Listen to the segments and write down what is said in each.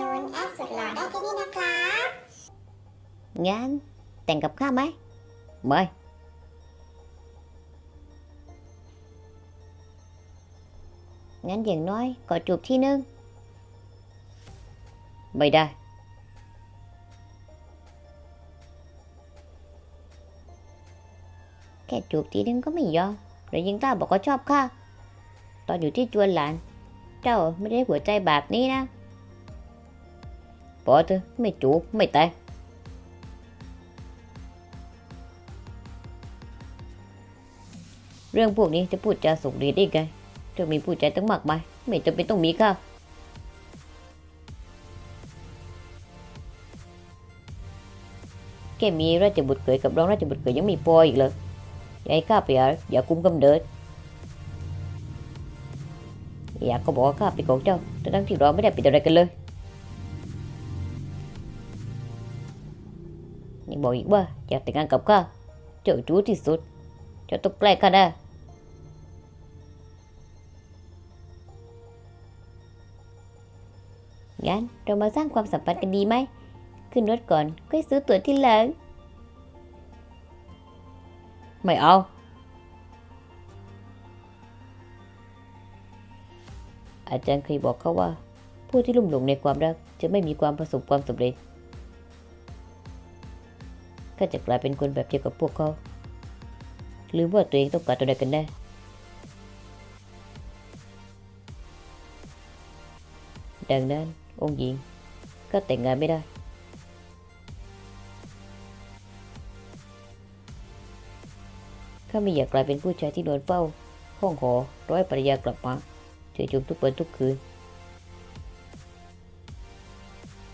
นุนแอดสุดหล่อได้ที่นี่นะครับงั้นแต่งกับข้าไหมไม่งั้นอย่างน้อยก็จูบที่นึง ไม่ได้ แค่จูบทีนึงก็ไม่ยอมหรือยังกล้าบอกว่าชอบข้า ตอนอยู่ที่จวนหลาน เจ้าไม่ได้หัวใจแบบนี้นะ พอเถอะไม่จูบไม่แต่งเรื่องพวกนี้จะพูดจาสุกดีได้ไงเจะมีผู้ใจตั้งมากมายไม่จำเป็นต้องมีข้าแค่มีราชบุตรเขยกับรองราชบุตรเขยยังมีพออีกเลยอย่าให้ข้าไปอย่าอย่าคุมกำเนิด อยากก็บอกว่าข้าเป็นของเจ้าแต่ทั้งที่เราไม่ได้เป็นอะไรกันเลย บอกอีกว่าอยากแต่งงานกับข้าเจ้าจู้ที่สุด เจ้าต้องแกล้ข้าได้งั้นเรามาสร้างความสัมพันธ์กันดีไหม ขึ้นรถก่อนค่อยซื้อตั๋วที่หลัง ไม่เอา อาจารย์เคยบอกเขาว่า ผู้ที่ลุ่มหลงในความรักจะไม่มีความประสบความสำเร็จ ก็จะกลายเป็นคนแบบเดียวกับพวกเขา หรือว่าตัวเองต้องการตัวใดกันแน่ดังนั้นองค์หญิงก็แต่งงานไม่ได้ ข้าไม่อยากกลายเป็นผู้ชายที่นอนเฝ้า ห้องหอร้อยภรรยากลับมาเฉยชมทุกวันทุกคืน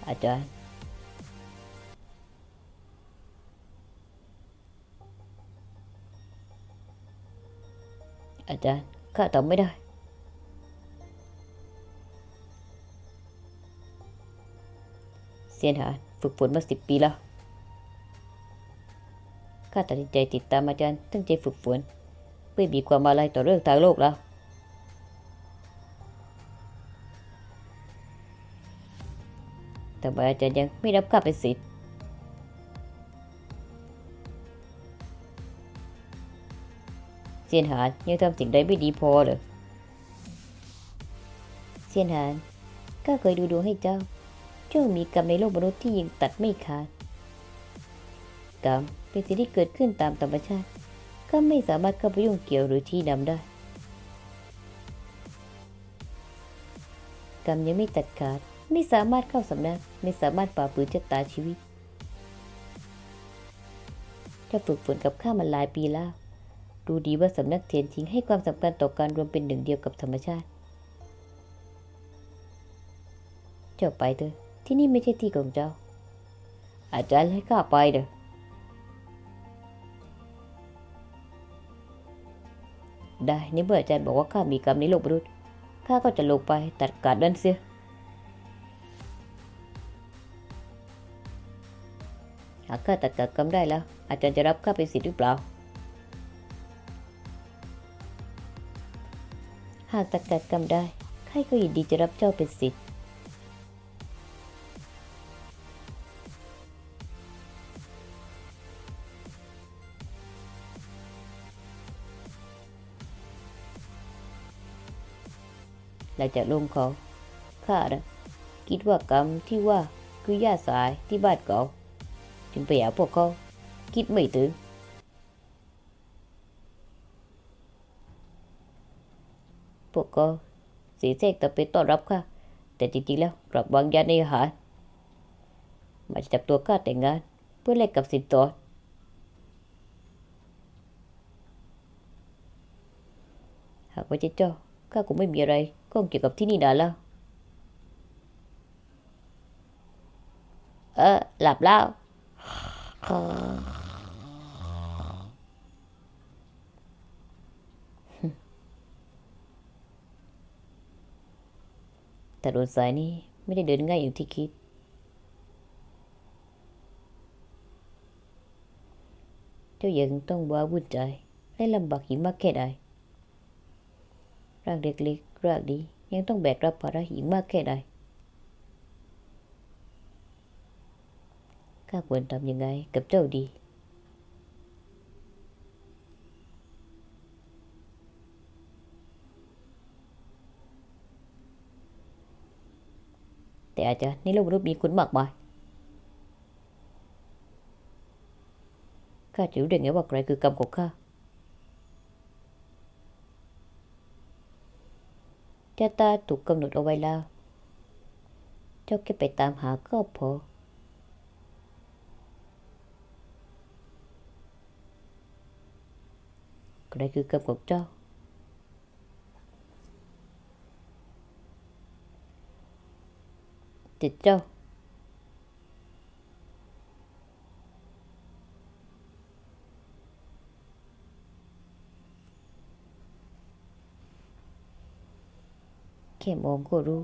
อาจารย์ อาจารย์ข้าทำไม่ได้ เซียนหาฝึกฝนมาสิบปีแล้ว ข้าตัดสินใจติดตามอาจารย์ตั้งใจฝึกฝนเพื่อมีความอะไรต่อเรื่องทางโลกแล้ว แต่ว่าอาจารย์ยังไม่รับข้าเป็นศิษย์ เซียนหานยังทำสิ่งใดไม่ดีพอเลยเซียนหานข้าเคยดูดวงให้เจ้า เจ้ามีกรรมในโลกมนุษย์ที่ยังตัดไม่ขาด กรรมเป็นสิ่งที่เกิดขึ้นตามธรรมชาติก็ไม่สามารถเข้าไปยุ่งเกี่ยวหรือชี้นำได้ กรรมยังไม่ตัดขาด ไม่สามารถเข้าสำนัก ไม่สามารถฝ่าฝืนชะตาชีวิตเจ้าฝึกฝนกับข้ามันหลายปีแล้ว ดูดีว่าสำนักเทียนทิ้งให้ความสำคัญต่อการรวมเป็นหนึ่งเดียวกับธรรมชาติ เจ้าไปเถอะที่นี่ไม่ใช่ที่ของเจ้า อาจารย์ให้ข้าไปเด้อได้ในเมื่ออาจารย์บอกว่าข้ามีกรรมในโลกมนุษย์ข้าก็จะลงไปตัดการนั่นเสียหากข้าตัดการกรรมได้แล้ว อาจารย์จะรับข้าเป็นศิษย์หรือเปล่า หากตัดการกรรมได้ข้าก็ยินดีจะรับเจ้าเป็นศิษย์หลังจากลงเขาข้านะคิดว่ากรรมที่ว่าคือย่าสายที่บ้านเก่าจึงไปหาพวกเขา คิดไม่ถึง กเสีเสกแต่ไปต้อนรับข้าแต่จริงๆแล้วกลับวางยาในอาหารมาจับตัวข้าแต่งงาน เพื่อแลกกับสินสอดหากว่าเจ้าเจ้าข้าคงไม่มีอะไรข้องเกี่ยวกับที่นี่นานแล้ว เออ หลับแล้ว ถนนสายนี้ไม่ได้เดินง่ายอย่างที่คิด เจ้ายังต้องว้าวุ่นใจและลำบากอีกมากแค่ใดร่างเด็กเล็กร่างนี้ยังต้องแบกรับภาระอีกมากแค่ใดข้าควรทำยังไงกับเจ้าดี แต่อาจจะในโลกมนุษย์มีคนมากมายข้าจะรู้ได้ไงว่าใครคือกรรมของข้าชะตาถูกกำหนดเอาไว้แล้ว เจ้าแค่ไปตามหาก็พอ ใครคือกรรมของเจ้า จิตเจ้าแค่มองก็รู้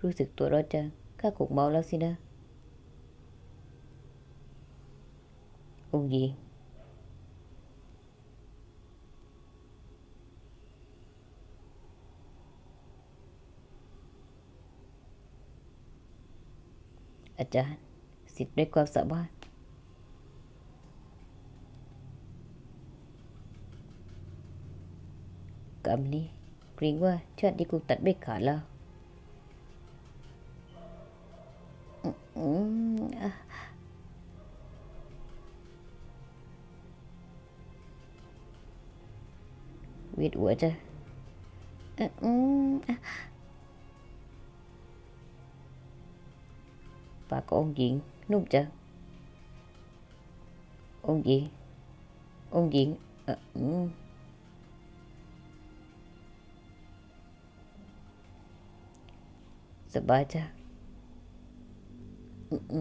รู้สึกตัวร้อนจังข้าคงเมาแล้วสินะ อาจารย์สิทธิ์ด้วยความสามารถกรรมนี้เกรงว่าชาตินี้คงตัดไม่ขาดแล้วเวียนหัวจ้ะอืมอืมอะ ปากขององค์หญิงนุ่มจังองค์หญิงองค์หญิงเอ่ออืมสบายจ้ะอื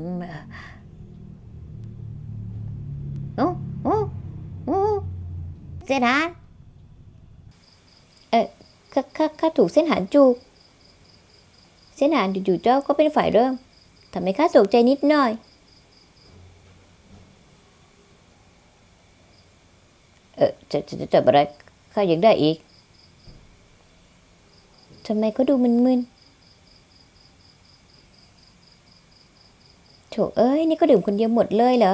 ทำให้ข้าตกใจนิดหน่อย เออจะจะจะจับอะไรข้ายังได้อีก ทำไมก็ดูมึนๆโถเอ้ย นี่ก็ดื่มคนเดียวหมดเลยเหรอ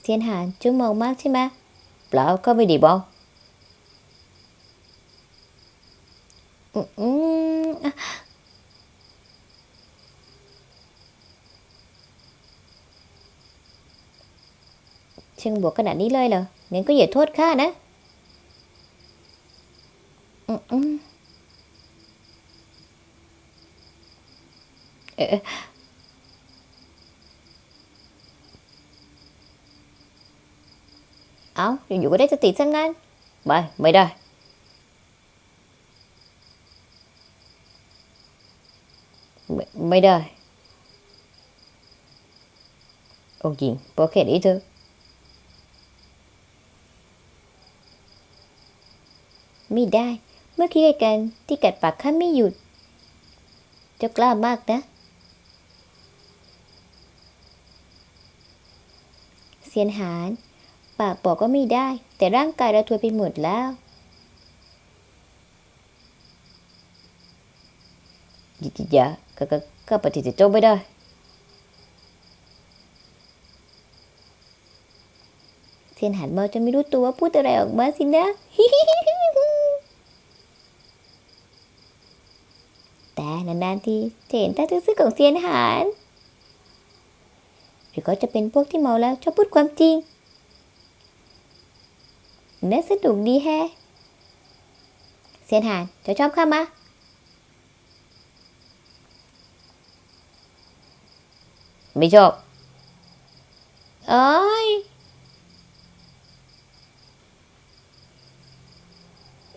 เซียนหานจ้ามองมากใช่ไหมเปล่าก็ไม่ดีบอกอืมอืมอะเชิง บวกขนาดนี้เลยเหรองั้นก็อย่าโทษข้านะอืมเอ๊ะเอาอยู่ๆก็ได้สติซะงั้นไม่ไม่ได้ ไม่ไม่ได้ องค์หญิงพอแค่นี้เถอะ ไม่ได้ เมื่อกี้กันที่กัดปากข้าไม่หยุด เจ้ากล้ามากนะเซียนหาน ปากบอกก็ไม่ได้ แต่ร่างกายเราทวยไปหมดแล้ว ยิจิยะก็ก็ก็ปฏิเสธเจ้าไม่ได้เซียนหานเมาจนไม่รู้ตัวว่าพูดอะไรออกมาสินะ แต่ นานๆทีจะเห็นตาซื่อๆของเซียนหานหรือก็จะเป็นพวกที่เมาแล้วชอบพูดความจริงน่าสนุกดีแฮะเซียนหานจะชอบข้ามาไม่ชอบเอ้ย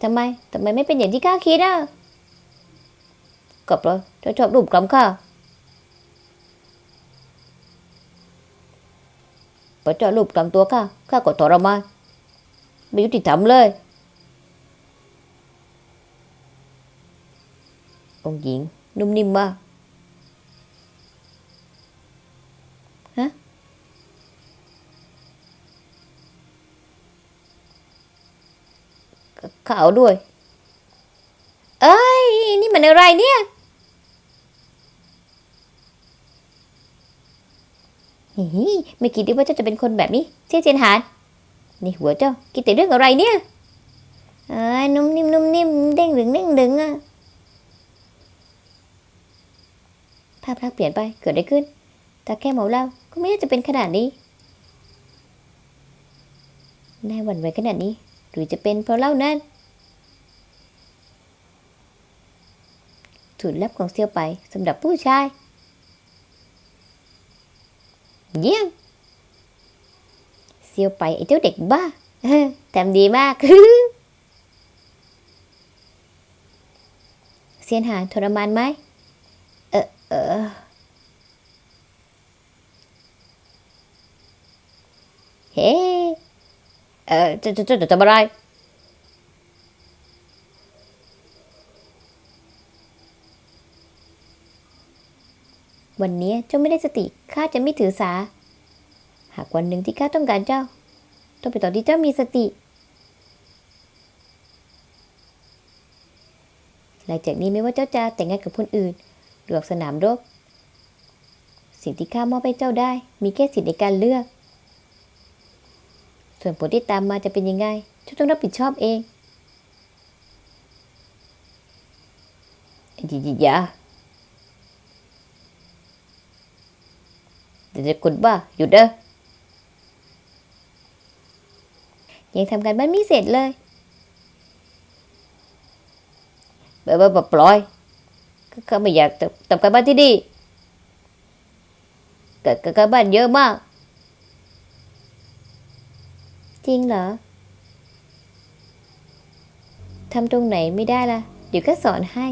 ทำไม ทำไมไม่เป็นอย่างที่ข้าคิดอะ กลับเลยเจ้าชอบรูปกลำข้าพอเจ้ารูปกลางตัวข้าข้าก็ทรมานไม่ยุติธรรมเลย องหญิง นุ่มนิ่มมากฮะข้าเอาด้วย เอ้ย นี่มันอะไรเนี่ย ฮิไม่คิดด้วยว่าเจ้าจะเป็นคนแบบนี้เชี่ยเจียนหานนี่หัวเจ้าคิดแต่เรื่องอะไรเนี่ยเอ้ยนุ่มนิ่มนุ่มนิ่มเด้งดึงเด้งดึงอะภาพลักษณ์เปลี่ยนไปเกิดอะไรขึ้นแต่แค่เมาเหล้าก็ไม่น่าจะเป็นขนาดนี้นายหวั่นไหวขนาดนี้ หรือจะเป็นเพราะเหล้านั่นสูตรลับของเซียวไปสำหรับผู้ชาย เยี่ยมเซียวไปไอ้เจ้าเด็กบ้าทำดีมากเซียนหางทรมานไหมเออเออเฮ้เออจะจะจะจะทำอะไร วันนี้เจ้าไม่ได้สติข้าจะไม่ถือสา หากวันหนึ่งที่ข้าต้องการเจ้า ต้องไปตอนที่เจ้ามีสติ หลังจากนี้ไม่ว่าเจ้าจะแต่งงานกับคนอื่นหรือออกสนามรบ สิ่งที่ข้ามอบให้เจ้าได้ มีแค่สิทธิในการเลือก ส่วนผลที่ตามมาจะเป็นยังไง เจ้าต้องรับผิดชอบเองอย่าอย่า เดี๋ยวจะกดบ้าหยุดเด้อยังทำการบ้านไม่เสร็จเลยเบอร์ปล่อยเขาไม่อยากทำการบ้านที่ดีเกิดการบ้านเยอะมาก จริงเหรอทำตรงไหนไม่ได้ล่ะ เดี๋ยวก็สอนให้